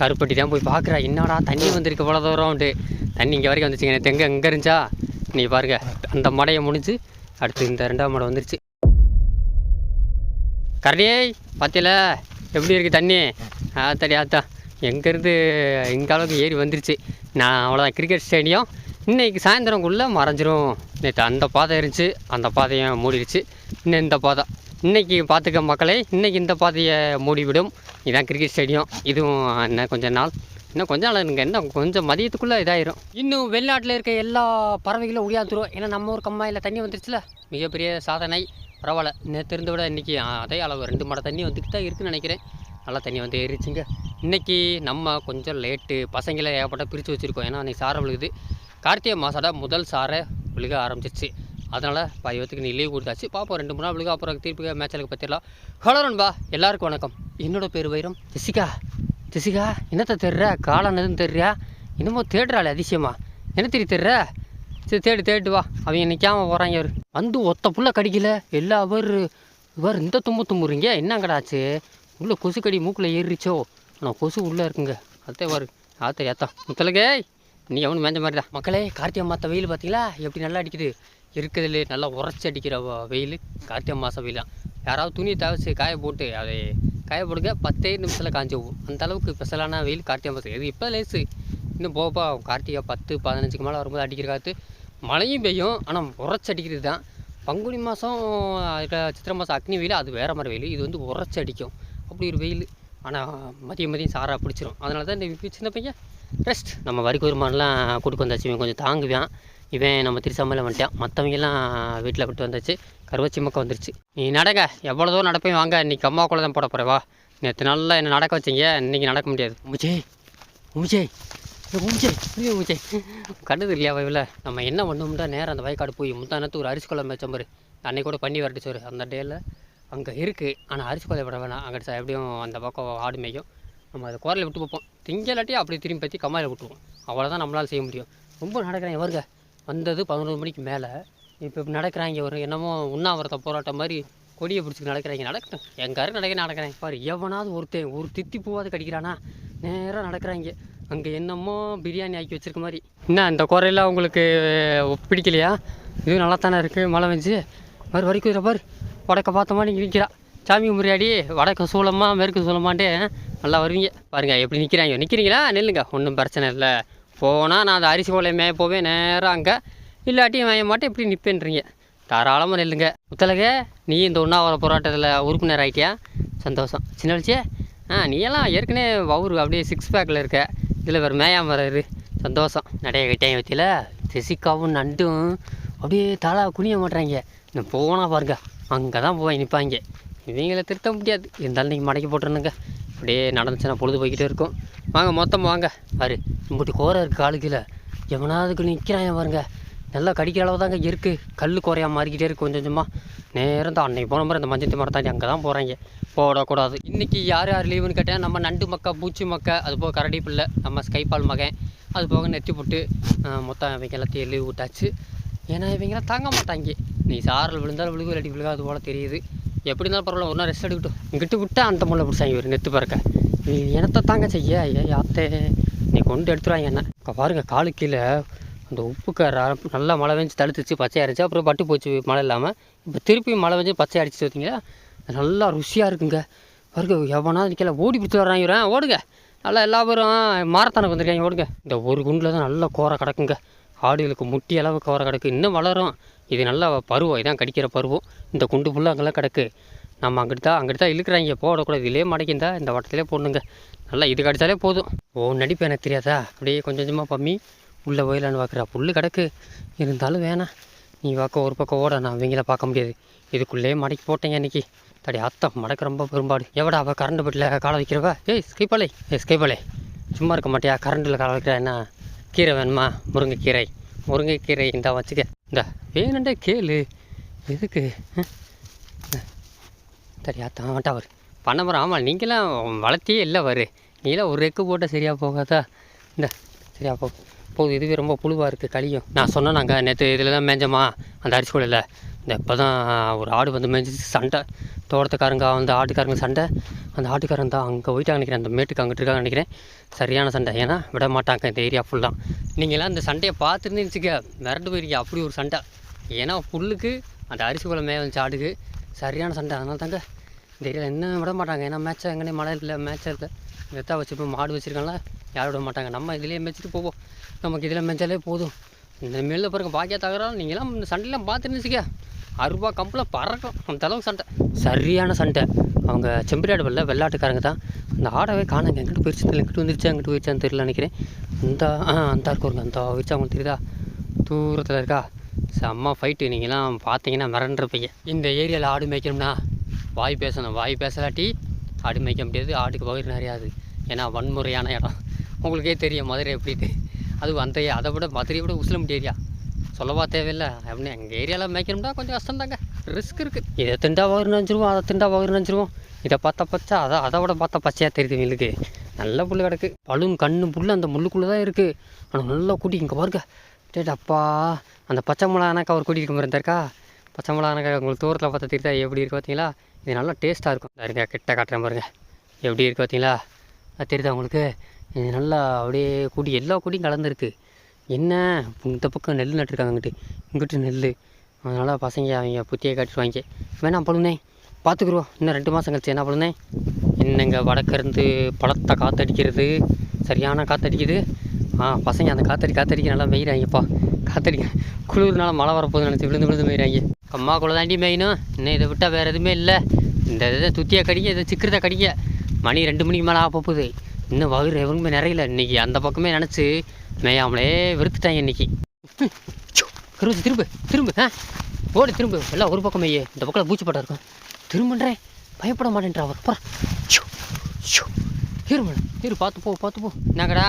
கருப்பட்டி தான் போய் பார்க்குறா. என்னடா தண்ணி வந்திருக்கு இவ்வளோ தூரம்ட்டு தண்ணி இங்கே வரைக்கும் வந்துச்சுங்க. தெங்க எங்கே இருந்துச்சா? நீ பாருங்க. அந்த மடையை முடிஞ்சு அடுத்து இந்த ரெண்டாம் மடை வந்துருச்சு. கரடியே பார்த்தியில எப்படி இருக்குது தண்ணி? ஆத்தாடி ஆத்தா எங்கேருந்து எங்கள் அளவுக்கு ஏறி வந்துருச்சு. நான் அவ்வளோதான் கிரிக்கெட் ஸ்டேடியம் இன்னைக்கு சாயந்தரங்குள்ளே மறைஞ்சிரும். நேற்று அந்த பாதை இருந்துச்சு. அந்த பாதையும் மூடிடுச்சு. இன்னும் இந்த பாதை. இன்றைக்கி பார்த்துக்க மக்களே இன்றைக்கி இந்த பாதையை மூடிவிடும். இதுதான் கிரிக்கெட் ஸ்டேடியம் இதுவும் இன்னும் கொஞ்ச நாள். இன்னும் கொஞ்சம் நாள் இருங்க இன்னும் கொஞ்சம் மதியத்துக்குள்ளே இதாயிரும். இன்னும் வெளிநாட்டில் இருக்க எல்லா பறவைகளும் ஒழியாந்துரும் ஏன்னா நம்ம ஒரு கம்மாயில் தண்ணி வந்துருச்சுல. மிகப்பெரிய சாதனை. பரவாயில்ல. நேற்று இருந்த விட இன்றைக்கி அதே அளவு ரெண்டு மடை தண்ணி வந்துட்டு தான் இருக்குன்னு நினைக்கிறேன். நல்லா தண்ணி வந்து ஏறிச்சுங்க இன்றைக்கி நம்ம கொஞ்சம் லேட்டு பசங்களை ஏகப்பட்ட பிரித்து வச்சுருக்கோம். ஏன்னா அன்றைக்கி சாரை விழுகுது. கார்த்திகை மாதோட முதல் சாரை விழுக ஆரம்பிச்சிருச்சு. அதனால் பாயத்துக்கு நீ லீவ் கொடுத்தாச்சு. பார்ப்போம் ரெண்டு மூணு நாள் அப்புறம் தீர்ப்புக்கு மேட்சலுக்கு பற்றிடலாம் ஹலோ நண்பா எல்லாருக்கும் வணக்கம். என்னோட பேர் வைரம். ஜெசிகா ஜெசிகா என்னத்தை தெரிற காலம் எதுவும் என்னமோ இன்னமும் தேடுறாளே அதிசயமா. என்ன தெரிய தெரிற சரி தேடு தேடு வா. அவங்க நிற்காம போகிறாங்க அவர் வந்து ஒத்த புள்ள கடிக்கல. எல்லா அவர் இவர் இந்த தும்பு தும்புறீங்க? என்னங்கடாச்சு உள்ள கொசு கடி மூக்கில் ஏறிச்சோ? ஆனால் கொசு உள்ளே இருக்குங்க. அதே வரு ஆத்தரி ஏத்தா. முத்தலகே நீ அவனு மேஞ்ச மாதிரி தான். மக்களே கார்த்திகை மாற்ற வெயில் பார்த்தீங்களா எப்படி நல்லா அடிக்குது. இருக்கிறதுலே நல்லா உரைச்சி அடிக்கிற வெயில்? கார்த்திகை மாதம் வெயில். தான் யாராவது துணியை தவிச்சு காய போட்டு அதை காய போடுங்க பத்தே நிமிஷத்தில் காஞ்சி போகும் அந்த அளவுக்கு ஸ்பெஷலான வெயில் கார்த்திகை மாதம் இது இப்போ லேசு. இன்னும் போப்பா கார்த்திகை பத்து பதினஞ்சுக்கு மேலே வரும்போது அடிக்கிற காற்று மழையும் பெய்யும் ஆனால் உரைச்சி அடிக்கிறது தான். பங்குனி மாதம் சித்திரை மாதம் அக்னி வெயில் அது வேறு மாதிரி வெயில். இது வந்து உரைச்சி அடிக்கும். அப்படி ஒரு வெயில். ஆனால் மதியம் மதியம் சாரா பிடிச்சிரும். அதனால தான் இந்த சின்ன பையன் ரெஸ்ட் நம்ம வரிக்கு வருமானலாம் கொடுக்க வந்தாச்சு. கொஞ்சம் தாங்குவான். இவன் நம்ம திருசாமையில் வந்துட்டான் மற்றவங்கெல்லாம் வீட்டில் விட்டு வந்துச்சு. கருவச்சி மக்கள் வந்துருச்சு. நீ நடங்க எவ்வளோ தூரம் நடப்பையும் வாங்க. இன்றைக்கி அம்மா கூட தான் போட போகிறேன் வா. நேற்று நாளில் என்னை நடக்க வச்சீங்க? இன்னைக்கு நடக்க முடியாது. உமிச்சே உமிச்சே உமிச்சே உமிச்சே கண்டது இல்லையா வயவில் நம்ம என்ன பண்ணோம்னா நேரம் அந்த வயக்காடு போய் முந்தானத்து ஒரு அரிசி குழம்பு வச்சோம் பாரு. அன்னைக்கு கூட பண்ணி வரட்டுச்சோரு அந்த டேயில் அங்கே இருக்குது ஆனால் அரிசி கொலை விட வேணாம். அங்கே எப்படியும் அந்த பக்கம் ஆடு மேய்க்கும். நம்ம அதை குரலை விட்டு பார்ப்போம் திங்கலாட்டி அப்படி திரும்பி பற்றி கம்மாயில் விட்டுருவோம். அவ்வளோதான் நம்மளால் செய்ய முடியும். ரொம்ப நடக்கிறேன் வருங்க வந்தது பதினொரு மணிக்கு மேலே. இப்போ இப்படி நடக்கிறாங்க ஒரு என்னமோ உண்ணாவிரத போராட்டம் மாதிரி கொடியை பிடிச்சி நடக்கிறாங்க. நடக்கட்டும். எங்காரு நடக்க நடக்கிறேன் பாரு எவனாவது ஒருத்தன் ஒரு தித்தி பூவாவது கடிக்கிறானா? நேராக நடக்கிறாங்க. அங்கே என்னமோ பிரியாணி ஆக்கி வச்சிருக்க மாதிரி. என்ன இந்த குறையெல்லாம் உங்களுக்கு பிடிக்கலையா? இதுவும் நல்லா தானே இருக்குது மழை பெஞ்சு. பாரு வரைக்கும் பாரு. வடக்க பார்த்தோமா நீங்கள் நிற்கிறா சாமி முறையாடி வடக்கு சூளமாக மேற்கு சூளமான்ட்டு நல்லா வருவீங்க. பாருங்க எப்படி நிற்கிறாங்க நிற்கிறீங்களா நில்லுங்க. ஒன்றும் பிரச்சனை இல்லை. போனால் நான் அந்த அரிசி கோலை மேய போவேன் நேராக அங்கே. இல்லாட்டி மேய மாட்டேன் இப்படி நிற்பேன்றீங்க தாராளமாக நெல்லுங்க. முத்தலக நீ இந்த உண்ணாவிர போராட்டத்தில் உறுப்பினர் ஆகிட்டியா சந்தோஷம். சின்ன வச்சியே ஆ நீ எல்லாம் ஏற்கனவே வவுரு அப்படியே சிக்ஸ் பேக்கில் இருக்க. இதில் வேறு மேயாமல் வர்றாரு சந்தோஷம். நிறைய கிட்டாங்க வச்சில ஜெசிகாவும் நண்டும் அப்படியே தலை குனிய மாட்றாங்க நான் போனால் பாருங்க அங்கே தான் போய் நிற்பாங்க இவங்கள திருத்த முடியாது. இருந்தாலும் நீங்கள் மடக்கி போட்டுருணுங்க அப்படியே நடந்துச்சுன்னா பொழுது போய்கிட்டே இருக்கும். வாங்க மொத்தம் வாங்க. பாரு இம்புட்டு கோரை இருக்குது காலுக்கில் எவனாவதுக்கு நிற்கிறான் பாருங்க. நல்லா கடிக்கிற அளவு தாங்க இருக்குது கல் குறையா மாறிக்கிட்டே இருக்குது கொஞ்சம் கொஞ்சமாக நேரம் தான் அன்னைக்கு போன மாதிரி அந்த மஞ்சத்து மரம் தாண்டி அங்கே தான் போகிறாங்க போடக்கூடாது. இன்றைக்கி யார் யார் லீவுன்னு கேட்டேன் நம்ம நண்டு மக்கா பூச்சி மக்கா அது போக கரடி பிள்ளை நம்ம ஸ்கைபால் மகன் அது போக நெத்தி போட்டு மொத்தம் இவங்க எல்லாத்தையும் லீவு விட்டாச்சு. ஏன்னா இவங்களாம் தாங்க மாட்டாங்க. நீ சாரில் விழுந்தாலும் விழுகு இல்லாட்டி விழுகாது போல தெரியுது. எப்படி இருந்தாலும் பரவாயில்ல ஒன்றா ரெஸ்ட் எடுக்கட்டும். இங்கிட்டு விட்டால் அந்த முள்ள பிடிச்சாங்க இவர் நெத்து பறக்க. நீ எனத்தை தாங்க செய்ய? ஏ யாத்தே. நீ கொண்டு எடுத்துருவாங்க என்ன? இப்போ பாருங்க காலு கீழே அந்த உப்பு கார நல்லா மழை பெஞ்சு தடுத்துச்சு பச்சை அரைச்சி. அப்புறம் பட்டு போச்சு மழை இல்லாமல் இப்போ திருப்பி மழை பெஞ்சு பச்சை அடிச்சு பார்த்தீங்களா நல்லா ருசியாக இருக்குங்க. பாருங்க எவனா நிற்கல ஓடி பிடிச்சி வர்றாங்க இவரேன் ஓடுங்க. நல்லா எல்லா பேரும் மாரத்தானுக்கு வந்திருக்காங்க ஓடுங்க. இந்த ஒரு குண்டில் தான் நல்லா கோரை கிடக்குங்க. ஆடுகளுக்கு முட்டி அளவு வர கிடக்கு. இன்னும் வளரும். இது நல்லா பருவம். இதான் கடிக்கிற பருவம். இந்த குண்டு புல்லு அங்கெல்லாம் கிடக்கு. நம்ம அங்கிட்டு தான் அங்கிட்டு தான் இழுக்கிறாங்க. போடக்கூடாது. இதிலே மடக்கிந்தா இந்த வட்டத்திலே போடணுங்க. நல்லா இது கடித்தாலே போதும். ஓ நடிப்பு எனக்கு தெரியாதா? அப்படியே கொஞ்சம் கொஞ்சமாக பம்மி. உள்ளே போயிடலான்னு பார்க்குறா புல்லு கிடக்கு. இருந்தாலும் வேணாம் நீ வாக்க ஒரு பக்கம் ஓட. நான் அவங்கள பார்க்க முடியாது. இதுக்குள்ளேயே மடக்கி போட்டேங்க இன்னைக்கு. தடி அத்தம். மடக்க ரொம்ப பெரும்பாடு. எவடா அவள் கரண்ட் பெட்டில் காலை வைக்கிறவா? ஏய் ஸ்கைப்பாலே ஏய் ஸ்கைப்பாலே சும்மா இருக்க மாட்டியா? கரண்டில் காலை வைக்கிறா என்ன? கீரை வேணுமா? முருங்கைக்கீரை. முருங்கைக்கீரை இந்தா வச்சுக்க. இந்த. வேணுண்டே கேளு. எதுக்கு? சரியா மாட்டா வரு. பண்ண போகிறோம் ஆமாம் நீங்களாம் வளர்த்தியே இல்லை வரு. நீலாம் ஒரு ரெக்கு போட்டால் சரியாக போகாதா? இந்த சரியா போ. போகுது இதுவே ரொம்ப புழுவாக இருக்குது களியும். நான் சொன்னேன் நாங்கள் நேற்று இதில் தான் மேஞ்சமா? அந்த அரிசி கோலையில் இந்த இப்போ தான் ஒரு ஆடு வந்து மேய்ஞ்சிச்சு சண்டை. தோட்டத்துக்காரங்க வந்து ஆட்டுக்காரங்க சண்டை. அந்த ஆட்டுக்காரன் தான் அங்கே போயிட்டாங்க நினைக்கிறேன். அந்த மேட்டுக்கு அங்கிட்டு இருக்காங்க நினைக்கிறேன். சரியான சண்டை. ஏன்னா விட மாட்டாங்க இந்த ஏரியா ஃபுல்லாக நீங்களாம் இந்த சண்டையை பார்த்துருந்துச்சுக்க மிரண்டு போயிருக்கீங்க. அப்படி ஒரு சண்டை. ஏன்னா புல்லுக்கு அந்த அரிசி குலை மேய வந்துச்சு ஆடுக்கு சரியான சண்டை. அதனால தாங்க இந்த ஏரியாவில் என்ன விட மாட்டாங்க. ஏன்னா மேட்சை எங்கேனே மழை இல்லை மேட்சை இல்லை. வெத்தா வச்சுருப்போம் மாடு வச்சுருக்காங்களா யாரும் விட மாட்டாங்க. நம்ம இதிலே மேய்ச்சிட்டு போவோம். நமக்கு இதில் மேய்ச்சாலே போதும். இந்த மேலில் பிறகு பாக்கியா தகராறு நீங்களாம் இந்த சண்டையெல்லாம் பார்த்துருந்துச்சுக்க அறுபா அருபா பறக்கும். அந்த அளவுக்கு சண்டை. சரியான சண்டை. அவங்க செம்பரியாடு வெள்ள வெள்ளாட்டுக்காரங்க தான். அந்த ஆடவே காணாங்க. எங்கிட்ட போயிடுச்சு தெரியல. எங்கிட்ட வந்துருச்சு அங்கிட்டு போயிடுச்சான்னு தெரியல நினைக்கிறேன். அந்த ஆ அந்த இருக்குங்க அந்த வச்சு அவங்களுக்கு தெரியுதா? தூரத்தில் இருக்கா? செம்ம ஃபைட்டு நீங்களாம் பார்த்தீங்கன்னா மிரண்டுருப்பீங்க. இந்த ஏரியாவில் ஆடு மேய்க்கணும்னா வாய் பேசணும். வாய் பேசலாட்டி ஆடு மேய்க்க முடியாது. ஆடுக்கு பகிர் நிறையாது. ஏன்னா வன்முறையான இடம். உங்களுக்கே தெரியும் மதுரை எப்படி அதுவும் அந்த அதை விட மதுரையை விட உசிலம்பட்டி ஏரியா. சொல்லவா தேவையில்லை. அப்படின்னு எங்கள் ஏரியாவில் மேய்க்கணும்னா கொஞ்சம் கஷ்டம் தாங்க ரிஸ்க் இருக்குது இதை திண்டா வயிறு நினச்சிருவோம் அதை திண்டா வயிறு நினச்சிருவோம் இதை பார்த்தா பச்சை அதை அதை விட பார்த்தா பச்சையாக தெரியுது இவங்களுக்கு. நல்ல புல் கிடக்கு. பழுன் கண்ணு புல் அந்த முள்ளுக்குள்ளே தான் இருக்குது ஆனால் நல்லா கூட்டி இங்கே பாருங்க. டேட் அப்பா அந்த பச்சை மிளகானாக்கா ஒரு கூட்டி இருக்க மாதிரி இருக்கா பச்சை மிளகானாக்கா உங்களுக்கு தூரத்தில் பார்த்தா தெரியுதா? எப்படி இருக்கு பார்த்தீங்களா? இது நல்லா டேஸ்ட்டாக இருக்கும். இதா இருங்க கிட்ட காட்டுறேன் பாருங்க. எப்படி இருக்கு பார்த்தீங்களா? அது தெரியுதா உங்களுக்கு? இது நல்லா அப்படியே கூடி எல்லா கூடியும் கலந்துருக்கு என்ன? இந்த பக்கம் நெல் நட்டுருக்காங்க இங்கிட்டு. இங்கிட்டு நெல் அதனால் பசங்க அவங்க புத்தியை காட்டிடுவாங்க வேணாம் பழுனே. பார்த்துக்குருவோம் இன்னும் ரெண்டு மாதம் கழிச்சு என்ன பழுனே? என்னங்க வடக்கிருந்து பழத்தை காற்றடிக்கிறது சரியான காற்றடிக்குது ஆ பசங்க அந்த காத்தடி காத்தடிக்க நல்லா மெய்கிறாங்கப்பா காத்தடிக்க குளிர்னால மழை வரப்போகுது நினச்சி விழுந்து விழுந்து மேய்கிறாங்க அம்மாக்குள்ள தாண்டி மெயினும் இன்னும் இதை விட்டால் வேறு எதுவுமே இல்லை. இந்த இதை துத்தியாக கடிக்க இதை சிக்கிறத கடிக்க மணி ரெண்டு மணிக்கு மேலே ஆக போகுது. இன்னும் வயிறு எவனுமே நிறையல. இன்னைக்கு அந்த பக்கமே நினச்சி மேயாமலே வெறுத்துட்டாங்க இன்னைக்கு. கருவச்சு திரும்ப திரும்ப ஆ? ஓடி திரும்ப. எல்லாம் ஒரு பக்கம் மேயே. இந்த பக்கம் பூச்சி பட்டம் இருக்கும். திரும்பன்றேன் பயப்பட மாட்டேன்றா அவர் அப்புறம் இருமல இரு பார்த்து போ பார்த்து போ. என்னங்கடா?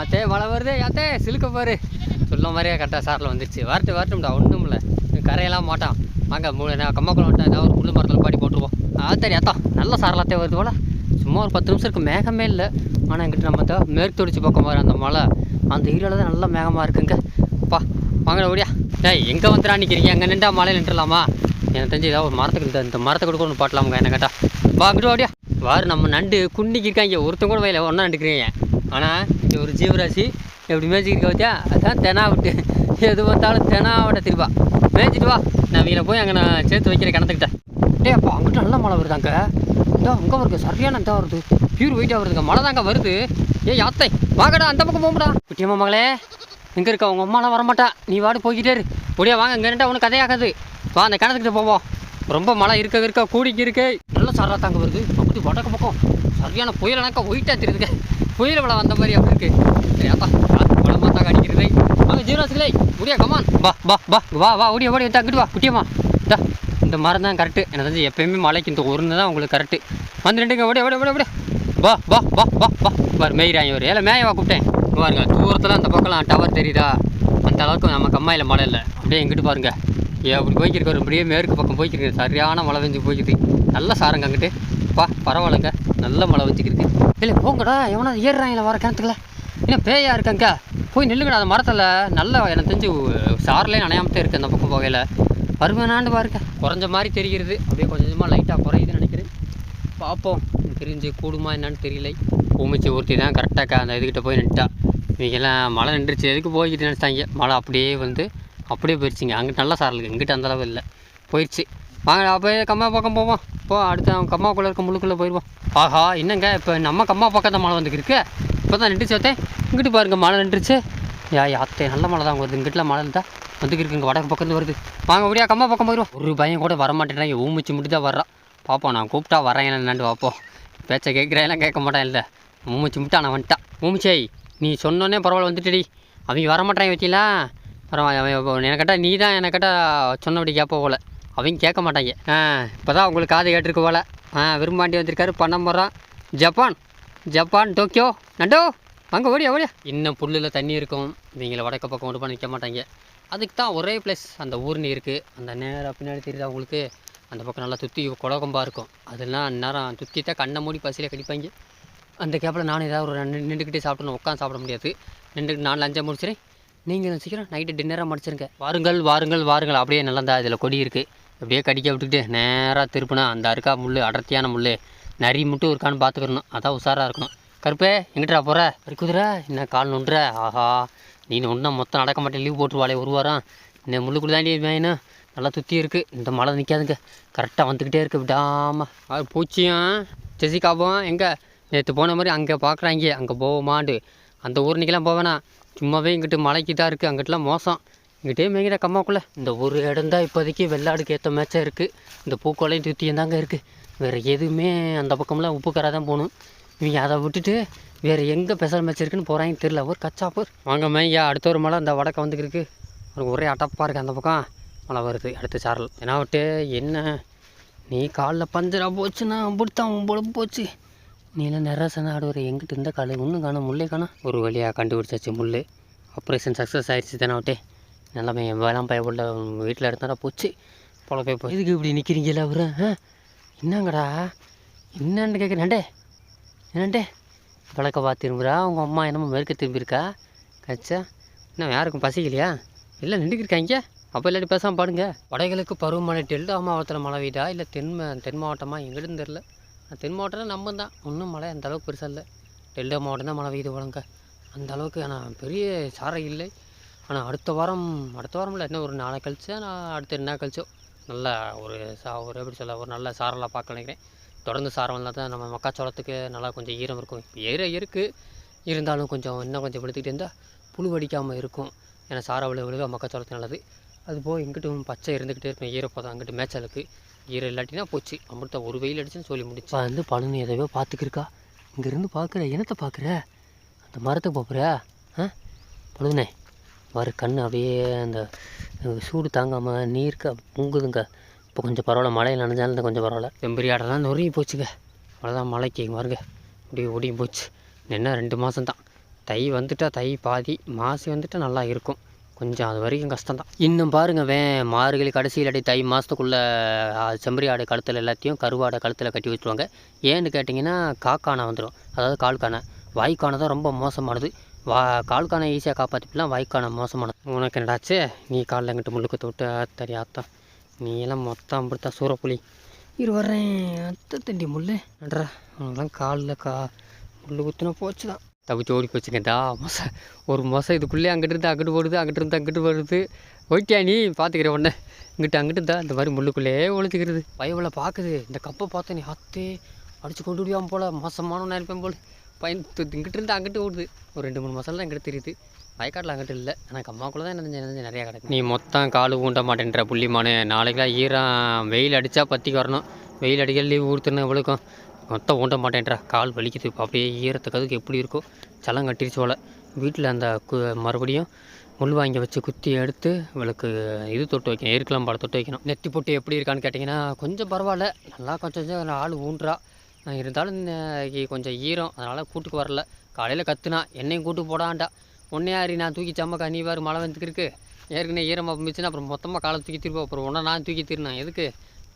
அத்தே மழை வருதே அத்தே சிலுக்க பாரு. சொல்ல மாதிரியே கரெக்டாக சாரில் வந்துருச்சு. வரட்டு வரட்டும்டா. ஒன்றும் இல்லை கரையெல்லாம் மாட்டான். வாங்க மூணு கம்மக்குள்ள கம்மாக்குள்ள வந்துட்டா ஏதாவது ஒரு முள்ளு மரத்தில் பாடி போட்டுருவோம். ஆத்தாடி அத்தா. நல்ல சாரலாத்தே வருது போல. சும்மா ஒரு பத்து நிமிஷம் இருக்குது மேகமே இல்லை. ஆனால் எங்கிட்ட நம்ம இந்த மேற்கு தொடர்ச்சி பக்கம் வர அந்த மலை. அந்த ஏரியாவில் தான் நல்லா மேகமாக இருக்குங்க. அப்பா வாங்கடா ஓடியா. டேய் எங்கே வந்துடா நிற்கிறீங்க அங்கே நின்றா மலையில் நின்றுலாமா எனக்கு தெரிஞ்சு ஏதாவது ஒரு மரத்துக்கு இந்த இந்த மரத்தை கூட ஒன்று பாட்டலாமுங்க என்ன கேட்டா. வா அங்கிட்டு ஓடியா. வாரு நம்ம நண்டு குண்டிக்கு இருக்காங்க ஒருத்தங்க கூட வயல ஒன்றா நண்டுக்கிறீங்க ஆனால் இது ஒரு ஜீவராசி. எப்படி மேய்ச்சிக்கிட்டு வச்சா அதான் தெனா விட்டு. எது பார்த்தாலும் தெனாவோட திருப்பா மேய்ச்சிட்டு வா. நான் வீணை போய் அங்கே நான் சேர்த்து வைக்கிற கிணத்துக்கிட்ட. டே அப்போ அங்கிட்ட நல்ல மழை வருதாங்க இதோ அங்கே வருது சரியான இதாக வருது. பியூர் வெயிட்டாக வருதுங்க மழை தாங்க வருது. ஏ யாத்தை? வாங்கடா அந்த பக்கம் போகடா குட்டியம்மா மகளே எங்கே இருக்க உங்கள் அம்மாலாம் வரமாட்டா. நீ வாடு போய்கிட்டே இரு. ஒடியா வாங்க இங்கே ரெண்டா ஒன்றும் கதையாகாது. வா அந்த கிணத்துக்கிட்ட போவோம். ரொம்ப மழை இருக்க இருக்க கூடிக்கு இருக்கு. நல்ல சாரா தாங்க வருது. அப்படி வடக்கு பக்கம் சரியான புயல் எனக்கா ஒயிட்டாக தெரியுதுங்க. புயல் மழை வந்த மாதிரி அப்படி இருக்கு. சரி அத்தா பழமாக தாங்க அடிக்கிறது வாங்க ஜீவராசிகளே முடியா கமான் வா வா வா வா வா ஓடியா ஓடியா தான் அங்கிட்டு வா குட்டியம்மா தா இந்த மரம் தான் கரெக்டு எனக்கு தெரிஞ்சு எப்பயுமே மழைக்கு இந்த ஒரு தான் உங்களுக்கு கரெக்டு வந்து ரெண்டுங்க ஓடியா ஓடியா ஓடியா ஓடியா. வா வா வா வா வா. பாரு மேயிறாங்க ஒரு ஏல மேய வா கூப்பிட்டேன். பாருங்க தூரத்தில் அந்த பக்கம்லாம் டவர் தெரியுதா? அந்த அளவுக்கு நம்ம கம்மாயில் மழை இல்லை. அப்படியே எங்கிட்டு பாருங்க. ஏ அப்படி போய்க்கிருக்காரு ஒரு அப்படியே மேற்கு பக்கம் போய்க்கிருக்கு. சரியான மழை பெஞ்சு போய்க்குது நல்ல சாரங்க அங்கிட்டு. பா பரவாயில்லைங்க. நல்ல மழை வச்சுக்கிருக்கு இல்லை போங்கடா. எவனா ஏறுறாங்களா வர கிணத்துக்குள்ள இன்னும் பேயா இருக்காங்க போய் நில்லுங்கடா அந்த மரத்தில். நல்லா எனக்கு தெரிஞ்சு சார்லேயே நனையாமத்தே இருக்குது அந்த பக்கம் போகையில். வருமானாண்டு பாருங்க. குறைஞ்ச மாதிரி தெரிகிறது. அப்படியே கொஞ்சம் கொஞ்சமாக லைட்டாக குறையுதுன்னு நினைக்கிறேன். பார்ப்போம். தெரிஞ்சு கூடுமா என்னன்னு தெரியல. பூமிச்சு ஒருத்தி தான் கரெக்டாக அந்த இதுக்கிட்ட போய் நின்ட்டா. இன்றைக்கெல்லாம் மழை நின்றுச்சு. எதுக்கு போய்கிட்டு நினச்சிட்டாங்க மழை அப்படியே வந்து அப்படியே போயிடுச்சுங்க அங்கிட்ட நல்லா சாரலுக்கு இங்கிட்ட அந்த அளவு இல்லை. போயிடுச்சு வாங்க அப்படியே கம்மா பக்கம் போவோம். போ அடுத்து அவன் கம்மாக்குள்ளே இருக்க முழுக்குள்ளே போயிடுவோம் ஆஹா என்னங்க? இப்போ நம்ம கம்மா பக்கம் தான் மழை வந்துருக்கு இப்போ தான் நின்றுச்சு அத்தே. இங்கிட்டு பாருங்க மழை நின்றுச்சு. யா அத்தை நல்ல மழை தான் வருது. இங்கிட்டலாம் மழை இருந்தால் வந்துக்கிருக்கு இங்கே வடக்கு பக்கத்து வருது. வாங்க முடியா கம்மா பக்கம் போயிடும் ஒரு பையன் கூட வர மாட்டேறாங்க ஊமிச்சு மட்டும் தான் வர்றான் பார்ப்போம் நான் கூப்பிட்டா வரேன் என்னென்னு பார்ப்போம் பேச்சை கேட்குறேன் கேட்க மாட்டேன் இல்லை. ஊமிச்சு முட்டா நான் வந்துட்டான் மூமிச்சை நீ சொன்னோன்னே பரவாயில்ல வந்துட்டுடி. அவங்க வர மாட்டாங்க பரவாயில்ல அவன் இப்போ கேட்டால் நீ தான் என்னை கேட்டால் சொன்னபடி கேட்ப போல. அவங்க கேட்க மாட்டாங்க. ஆ இப்போ தான் உங்களுக்கு காது கேட்டிருக்கு போல. ஆ விரும்பாண்டி வந்திருக்காரு பண்ண போகிறான் ஜப்பான் ஜப்பான் டோக்கியோ நண்டோ. அங்கே ஓடியா ஓடியா. இன்னும் புல்லில் தண்ணி இருக்கும். இவங்கள வடக்க பக்கம் கொண்டு போய் நிற்க மாட்டாங்க. அதுக்கு தான் ஒரே ப்ளஸ் அந்த ஊர்னி இருக்குது அந்த நேரம் பின்னாடி தெரியுதா உங்களுக்கு? அந்த பக்கம் நல்லா சுற்றி குலகம்பா இருக்கும். அதெல்லாம் நேரம் சுற்றி தான் கண்ணை மூடி பசியில் கடிப்பாங்க. அந்த கேப்பில் நானும் ஏதாவது ஒரு நின்றுக்கிட்டே சாப்பிடணும். உட்காந்து சாப்பிட முடியாது. நின்றுக்கிட்டு நான் லஞ்சம் முடிச்சிடேன் நீங்கள் சீக்கிரம் நைட்டு டின்னராக முடிச்சிருங்க. வாருங்கள் வாருங்கள் வாருங்கள். அப்படியே நல்லா இதில் கொடி இருக்குது அப்படியே கடிக்க விட்டுட்டு நேராக திருப்பினா அந்த அறுக்கா முள் அடர்த்தியான முள் நரி மட்டும் இருக்கான்னு பார்த்துக்கணும். அதான் உஷாராக இருக்கணும். கருப்பே எங்கிட்டா போகிற குதிரை என்ன கால் நொண்டுற ஆஹா நீ ஒன்றும் மொத்தம் நடக்க மாட்டேன் லீவ் போட்டுருவாளே ஒரு வாரம். இந்த முள்ளுக்குள்ள தாண்டி வேணும் நல்லா சுற்றி இருக்குது இந்த மழை நிற்காதுங்க கரெக்டாக வந்துக்கிட்டே இருக்குது விடாமல் அது பூச்சியும் ஜெசிகாவும் எங்கே? நேற்று போன மாதிரி அங்கே பார்க்குறாங்க அங்கே போவோமாண்டு. அந்த ஊர்னிக்கெல்லாம் போவேனா சும்மாவே இங்கிட்டு மலைக்கு தான் இருக்குது அங்கிட்டலாம் மோசம். இங்கிட்டே மேய்கிற கம்மாக்குள்ளே. இந்த ஒரு இடம் தான் இப்போதைக்கு வெள்ளாடுக்கு ஏற்ற மேட்சாக இருக்குது இந்த பூக்கோலையும் சுற்றியும் தாங்க இருக்குது வேறு எதுவுமே அந்த பக்கம்லாம் உப்பு கரை தான் போகணும். இவங்க அதை விட்டுட்டு வேறு எங்கே பெசல் மேட்ச் இருக்குன்னு போகிறாங்கன்னு தெரியல. ஒரு கச்சாப்பூர் வாங்க மேய்யா அடுத்த ஒரு மலை அந்த வடக்க வந்துக்கிருக்கு. ஒரு ஒரே அட்டப்பாக இருக்குது அந்த பக்கம். மழை வருது. அடுத்த சாரல். ஏன்னா விட்டு? என்ன? நீ காலில் பஞ்சராக போச்சுன்னா அப்படித்தான் உன் போச்சு. நீலாம் நிறசன ஆடுவார். எங்கிட்ட இந்த காலு ஒன்றும் காணும். முள்ளே காணும் ஒரு வழியாக கண்டுபிடிச்சாச்சு முள் ஆப்ரேஷன் சக்ஸஸ் ஆகிடுச்சு தானே விட்டே. நல்லா என் வேளாண் பயப்பட வீட்டில் இருந்தாடா போச்சு. பொழப்பே போய் இதுக்கு இப்படி நிற்கிறீங்களா அவரு ஆ? என்னங்கடா? என்னன்னு கேட்குறேன்டே என்னண்டே? விளக்க பார்த்து திரும்புகிறா உங்கள் அம்மா என்னமோ மேற்க திரும்பியிருக்கா? கச்சா இன்னும் யாருக்கும் பசிக்கலையா? இல்லை நின்றுக்கிருக்காங்க அப்போ இல்லாட்டி பேசாமல் பாடுங்க. வடகிழக்கு பருவமழை டெல்டா மாவட்டத்தில் மழை வீடா இல்லை தென் தென் மாவட்டமாக எங்கிட்டு தெரில தென் மாவட்டம் நம்ம தான் ஒன்றும் மழை அந்த அளவுக்கு பெருசாக இல்லை. டெல்டா மாவட்டம் தான் மழை பெய்யுது போலங்க அந்த அளவுக்கு ஆனால் பெரிய சாரை இல்லை. ஆனால் அடுத்த வாரம் அடுத்த வாரம் இல்லை என்ன ஒரு நாளை கழிச்சு நான் அடுத்த ரெண்டு நாள் கழிச்சோ நல்ல ஒரு சா ஒரு எப்படி சொல்ல ஒரு நல்ல சாரெல்லாம் பார்க்க நினைக்கிறேன். தொடர்ந்து சாரம் இல்லாத தான் நம்ம மக்காச்சோளத்துக்கு நல்லா கொஞ்சம் ஈரம் இருக்கும். ஈர இருக்குது இருந்தாலும் கொஞ்சம் இன்னும் கொஞ்சம் விழுத்துக்கிட்டே இருந்தால் புழு வடிக்காமல் இருக்கும். ஏன்னா சாரம் விழு விழுக மக்காச்சோளத்துக்கு நல்லது. அது போக இங்கிட்டும் பச்சை இருந்துக்கிட்டே இருப்பேன் ஈரப்போதான் அங்கிட்டு மேய்ச்சலுக்கு. ஈரம் இல்லாட்டினா போச்சு. அமிர்தம் ஒரு வெயில் அடிச்சுன்னு சொல்லி முடிச்சு. வந்து பழனி எதையோ பார்த்துக்கிருக்கா. இங்கேருந்து பார்க்குற இனத்தை பார்க்குற? அந்த மரத்துக்கு போகிற ஆ? பழுதுனே வர கண் அப்படியே அந்த சூடு தாங்காமல் நீர்க்க பொங்குதுங்க. இப்போ கொஞ்சம் பரவாயில்ல மழையில் நனைஞ்சாலும் கொஞ்சம் பரவாயில்ல. செம்பரி ஆடெல்லாம் நொறுங்கி போச்சுங்க. அவ்வளோதான் மழைக்கு பாருங்க. அப்படியே ஒடியும் போச்சு. என்ன ரெண்டு மாதம் தான் தை வந்துட்டால் தை பாதி மாசி வந்துட்டால் நல்லா இருக்கும். கொஞ்சம் அது வரைக்கும் கஷ்டம்தான். இன்னும் பாருங்க வே மார்கழி கடைசியில் அடி தை மாதத்துக்குள்ளே செம்பரி ஆடு கழுத்தில் எல்லாத்தையும் கருவாடை கழுத்தில் கட்டி வச்சுருவாங்க. ஏன்னு கேட்டிங்கன்னா காக்கானை வந்துடும் அதாவது கால்கானை. வாய்க்கானை தான் ரொம்ப மோசமானது. வா கால்கானை ஈஸியாக காப்பாற்றிப்பிடலாம் வாய்க்கானை மோசமானது. உனக்கு என்னடாச்சு? நீ காலில் எங்கிட்ட முள்ளுக்கு தொட்டு ஆத்தரி நீ எல்லாம் மொத்தம் அப்படித்தான் சூறப்புலி இரு வர்றேன். அத்தை தண்டி முள்ளு. நன்றா அவனுக்குலாம் காலில் கா முள்ளு குத்துனா போச்சு தான் தப்பிச்சு ஓடி போச்சுங்க. தா மொசை ஒரு மொசை இதுக்குள்ளே அங்கிட்டு இருந்து அங்கிட்டு போடுது அங்கிட்டு இருந்து அங்கிட்டு வருது. ஓகே நீ? பார்த்துக்கிற உடனே இங்கிட்ட அங்கிட்டு இருந்தா இந்த மாதிரி முள்ளுக்குள்ளே ஒழிச்சுக்கிறது பயவில் பார்க்குது இந்த கப்பை பார்த்து நீ அத்தே அடிச்சு கொண்டு விடியாமல் போல. மோசமான இருப்பேன் போல. பையன் இங்கிட்டு இருந்து அங்கிட்டு ஓடுது. ஒரு ரெண்டு மூணு மசாலா தான் எங்கிட்ட தெரியுது. வயக்காட்டில் அங்கிட்டு இல்லை. ஆனால் அம்மாக்குள்ளே தான் என்ன செஞ்சு நிறையா கிடக்கு. நீ மொத்தம் காலு ஊண்ட மாட்டேன்ற புள்ளிமானு நாளைக்கெல்லாம் ஈரம் வெயில் அடித்தா பற்றிக்கு வரணும். வெயில் அடிக்க லீவ் ஊற்றுன்னு இவளுக்கும். மொத்தம் ஊண்ட மாட்டேன்றா. கால் வலிக்குது. இப்போ அப்படியே ஈரத்துக்கு அதுக்கு எப்படி இருக்கும் சலம் கட்டிருச்சு போல வீட்டில் அந்த கு மறுபடியும் முள் வாங்கி வச்சு குத்தி எடுத்து இவளுக்கு இது தொட்டு வைக்கணும். ஏற்கலாம் பழம் தொட்டு வைக்கணும். நெத்தி போட்டு எப்படி இருக்கான்னு கேட்டிங்கன்னா கொஞ்சம் பரவாயில்ல. நல்லா கொஞ்சம் கொஞ்சம் ஆள் ஊன்றா. இருந்தாலும் கொஞ்சம் ஈரம். அதனால் கூட்டுக்கு வரல. காலையில் கத்துனா என்னையும் கூட்டு போடாண்டா உன்னை யாரி நான் தூக்கி சம்மக்கா நீ வேறு மழை வந்துருக்கு ஏற்கனவே ஈரமாக இருந்துச்சுன்னா அப்புறம் மொத்தமாக காலை தூக்கி திருப்போம் அப்புறம் ஒன்றா நான் தூக்கி திருந்தேன் எதுக்கு?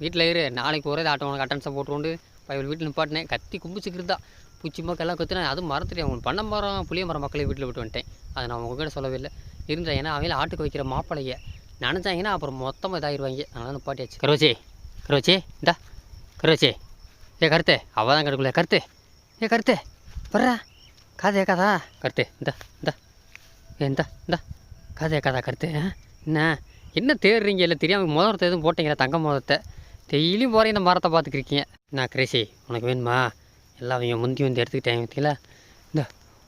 வீட்டில் இரு. நாளைக்கு ஒரே ஆட்டம் உனக்கு அட்டன்ஸை போட்டுக்கொண்டு பையன் வீட்டில் நிப்பாட்டினேன். கத்தி கும்பிச்சுக்கிட்டு பூச்சி மக்கள்லாம் கொத்துனேன் அதுவும் மரத்துலேயே அவங்க பண்ண மரம் புளிய மரம் மக்களை வீட்டில் விட்டு வந்துட்டேன். அதை நான் உங்ககிட்ட சொல்லவே இல்லை இருந்தேன் ஏன்னா அவையில் ஆட்டுக்கு வைக்கிற மாப்பிளைய நினச்சாங்கன்னா அப்புறம் மொத்தமாக இதாகிடுவாங்க அதனால் நிப்பாட்டியாச்சு. கருவச்சி கருவச்சே இந்தா. கருவச்சே. ஏ கருத்து. அவள் தான் கிடக்குள்ள கருத்து. ஏ கருத்து. வர்றா. காதே காதா கருத்து. இந்தா இந்தா. ஏ இந்தா இந்தா. காதே கருத்து. ஆ? என்ன? என்ன தேடுறீங்க? இல்லை தெரியாமல் மோதிரத்தை எதுவும் போட்டீங்களா? தங்க மோதிரத்தை டெய்லியும் போகிற இந்த மரத்தை பார்த்துக்கிருக்கீங்க நான் கிரேசி உனக்கு வேணுமா? எல்லாம் அவங்க முந்தி வந்து எடுத்துக்கிட்டேன் பார்த்தீங்களா இந்த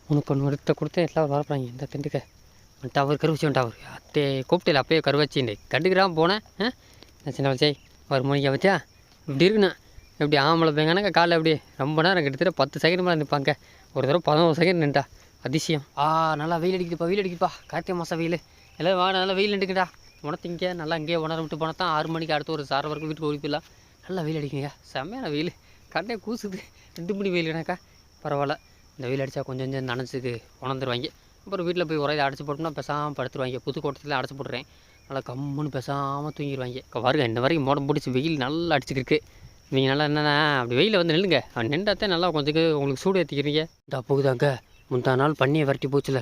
உனக்கு ஒன்று எடுத்த கொடுத்து எல்லாம் வரப்போறாங்க இந்த திண்டுக்க. வந்துட்டு அவர் கருவச்சி வந்துட்டு அவர் அத்தே கூப்பிட்டு அப்பயே கருவச்சின்னு கண்டுக்கிறாம போனேன். ஆ? நான் சின்ன வச்சே ஒரு மணிக்கு வச்சா இப்படி இருக்குண்ணா. இப்படி ஆம்பளை பையனாக்க காலைல எப்படி ரொம்ப நேரம் கிட்டத்தட்ட பத்து செகண்ட் மேலே நிற்பாங்க ஒரு தடவை பதினோரு செகண்ட் நின்ட்டா அதிசயம். ஆ நல்லா வெயில் அடிக்குதுப்பா வெயில் அடிக்குதுப்பா. கார்த்திகை மாதம் வெயில். எல்லாம் வா நல்லா வெயில் அடிக்குடா உணர்த்திங்க நல்லா இங்கேயே உணர விட்டு போனால் தான் ஆறு மணிக்கு அடுத்து ஒரு சார வரைக்கும் வீட்டுக்கு ஓடி நல்லா வெயில் அடிக்குங்க செம்மையான வெயில். கண்ணே கூசுது. ரெண்டு மணி வெயிலுனாக்கா பரவாயில்ல. இந்த வெயில் அடித்தா கொஞ்சம் கொஞ்சம் நனைச்சிக்கு உணர்ந்துருவாங்க. அப்புறம் வீட்டில் போய் உரையை அடைச்சி போட்டோம்னா பேசாமல் படுத்துருவாங்க. புதுக்கோட்டத்தில் அடைச்சி போட்டுறேன். நல்லா கம்முன்னு பேசாமல் தூங்கிடுவாங்க இப்போ பாருங்க இந்த வரைக்கும் மோடம் பிடிச்சி வெயில் நல்லா அடிச்சுக்கிருக்கு நீங்கள் நல்லா என்னென்ன அப்படி வெயிலில் வந்து நில்லுங்க. அவன் நின்றாத்தே நல்லா கொஞ்சம் உங்களுக்கு சூடு ஏற்றிக்கிறீங்க இந்த போகுதாங்க. முந்தா நாள் பண்ணியை விரட்டி போச்சுல.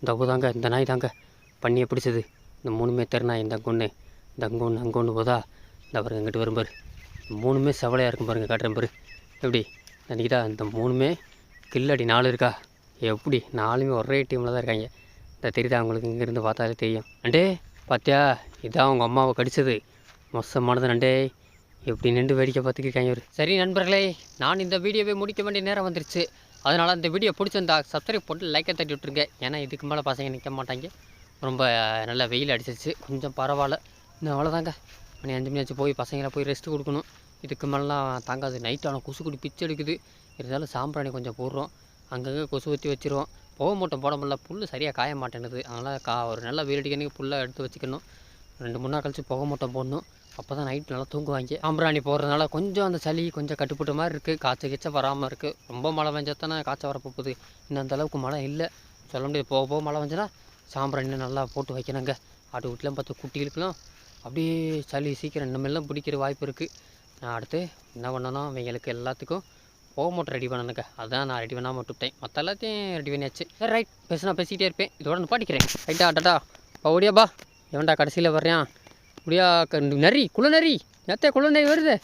இந்த போதாங்க இந்த நாய் தாங்க பண்ணியை பிடிச்சது. இந்த மூணுமே தெரினா இந்த அங்கொன்று இந்த அங்கொன்று அங்கொன்று போதா? இந்த பாருங்க எங்கிட்ட வரும் பாரு. மூணுமே செவலையாக இருக்கும் பாருங்க காட்டுறேன் பாரு. எப்படி? நினைக்கிதா? இந்த மூணுமே கில்லடி நாலு இருக்கா? எப்படி? நாலுமே ஒரே டீமில் தான் இருக்காங்க. இந்த தெரியுதா? அவங்களுக்கு இங்கேருந்து பார்த்தாலே தெரியும். அண்டே பார்த்தியா இதான் அவங்க அம்மாவை கடிச்சது. மோசமானது நண்டே எப்படி நின்று வேடிக்கை பார்த்துக்கிருக்காங்க ஒரு சரி நண்பர்களே நான் இந்த வீடியோவை முடிக்க வேண்டிய நேரம் வந்துருச்சு. அதனால் அந்த வீடியோ பிடிச்சிருந்தா சப்ஸ்கிரைப் போட்டு லைக்கை தட்டி விட்ருங்க ஏன்னா இதுக்கு மேலே பசங்க நிற்க மாட்டாங்க. ரொம்ப நல்லா வெயில் அடிச்சிருச்சு. கொஞ்சம் பரவாயில்ல. இன்னும் அவ்வளோதாங்க மணி அஞ்சு மணி ஆச்சு. போய் பசங்களை போய் ரெஸ்ட் கொடுக்கணும். இதுக்கு மேலாம் தாங்காது. நைட் ஆனால் கொசு குடி பிச்சு எடுக்குது இருந்தாலும் சாம்பிராணி கொஞ்சம் போடுறோம். அங்கங்கே கொசு ஊற்றி வச்சுருவோம். போக மூட்டம் போட முடியல. புல் சரியாக காய மாட்டேங்குது அதனால் கா ஒரு நல்ல வெயில் அடிக்கணும் புல்லை எடுத்து வச்சுக்கணும். ரெண்டு மூணு நாள் கழிச்சு புகை மூட்டம் போடணும். அப்போ தான் நைட் நல்லா தூங்குவாங்க. சாம்பிராணி போடுறதுனால கொஞ்சம் அந்த சளி கொஞ்சம் கட்டுப்பட்ட மாதிரி இருக்குது காய்ச்சல் கீச்சல் வராமல் இருக்குது ரொம்ப மழை பெஞ்சாத்தானே காய்ச்சல் வரப்போகுது இன்னும் அந்தளவுக்கு மழை இல்லை. சொல்ல முடியாது. போக போக மழை வந்துச்சுன்னா சாம்பிராணி நல்லா போட்டு வைக்கணுங்க. ஆட்டு வீட்டிலாம் பார்த்து குட்டிகளுக்கெல்லாம் அப்படியே சளி சீக்கிரம் இன்னமெல்லாம் பிடிக்கிற வாய்ப்பு இருக்குது நான் அடுத்து என்ன பண்ணணும்? அவங்களுக்கு எல்லாத்துக்கும் போக மட்டும் ரெடி பண்ணணுங்க. அதான் நான் ரெடி பண்ணாமல் விட்டுவிட்டேன் மற்ற எல்லாத்தையும் ரெடி பண்ணியாச்சு. ரைட் பேசுனா பேசிக்கிட்டே இருப்பேன். இதோட நிப்பாட்டிக்கிறேன். ரைட்டா டாட்டா பவுடியாப்பா. எவன்டா கடைசியில் வர்றேன். முடியா நரி குள்ள நரி எத்தே குள்ள நரி வருது.